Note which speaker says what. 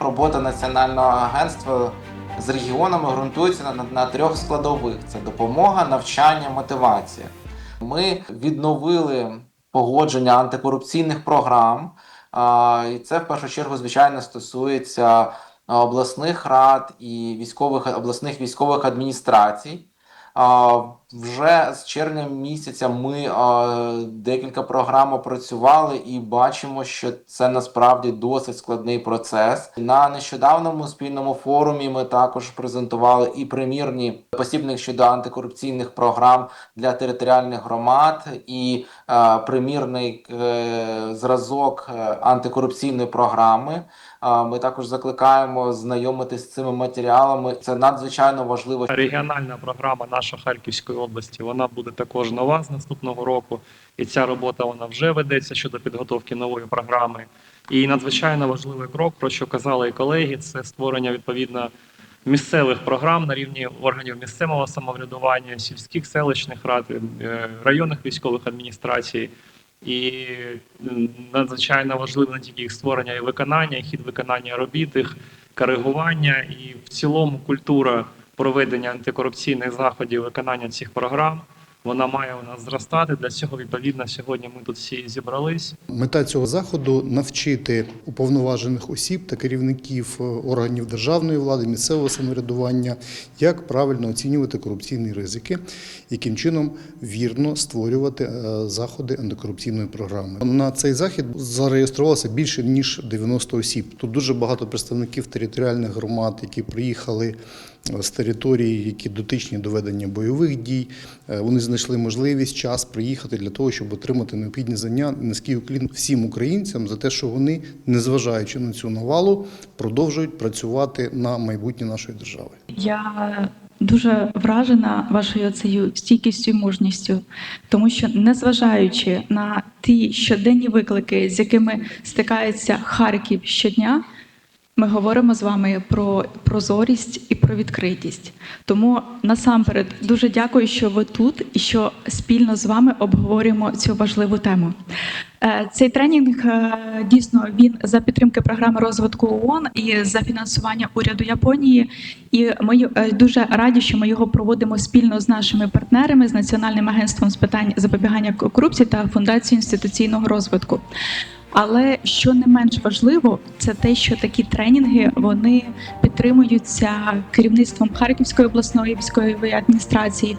Speaker 1: Робота національного агентства з регіонами ґрунтується на, на трьох складових: це допомога, навчання, мотивація. Ми відновили погодження антикорупційних програм, а, і це в першу чергу, звичайно, стосується обласних рад і військових обласних військових адміністрацій. А, Вже з червня місяця ми а, декілька програм опрацювали і бачимо, що це насправді досить складний процес. На нещодавному спільному форумі ми також презентували і примірні посібник щодо антикорупційних програм для територіальних громад, і е, примірний е, зразок е, антикорупційної програми. А, Ми також закликаємо знайомитись з цими матеріалами. Це надзвичайно важливо.
Speaker 2: Регіональна програма наша Харківської області вона буде також нова з наступного року, і ця робота вона вже ведеться щодо підготовки нової програми. І надзвичайно важливий крок, про що казали і колеги, це створення відповідно місцевих програм на рівні органів місцевого самоврядування, сільських селищних рад, е, районних військових адміністрацій. І надзвичайно важливо не тільки їх створення і виконання, і хід виконання робіт, їх коригування, і в цілому культура проведення антикорупційних заходів, виконання цих програм. Вона має у нас зростати. Для цього відповідно сьогодні ми тут всі зібрались.
Speaker 3: Мета цього заходу навчити уповноважених осіб та керівників е, органів державної влади, місцевого самоврядування, як правильно оцінювати корупційні ризики, яким чином вірно створювати е, заходи антикорупційної програми. На цей захід зареєструвалося більше ніж 90 осіб. Тут дуже багато представників територіальних громад, які приїхали е, з території, які дотичні до ведення бойових дій. Вони знайшли можливість час приїхати для того, щоб отримати необхідні знання. Низький уклін всім українцям за те, що вони, незважаючи на цю навалу, продовжують працювати на майбутнє нашої держави.
Speaker 4: Я дуже вражена вашою цією стійкістю і мужністю, тому що, незважаючи на ті щоденні виклики, з якими стикається Харків щодня, ми говоримо з вами про прозорість і про відкритість. Тому насамперед дуже дякую, що ви тут і що спільно з вами обговорюємо цю важливу тему. Е, Цей тренінг е, дійсно він за підтримки програми розвитку ООН і за фінансування уряду Японії. І ми е, дуже раді, що ми його проводимо спільно з нашими партнерами з Національним агентством з питань запобігання корупції та фундацією інституційного розвитку. Але що не менш важливо, це те, що такі тренінги вони підтримуються керівництвом Харківської обласної військової адміністрації,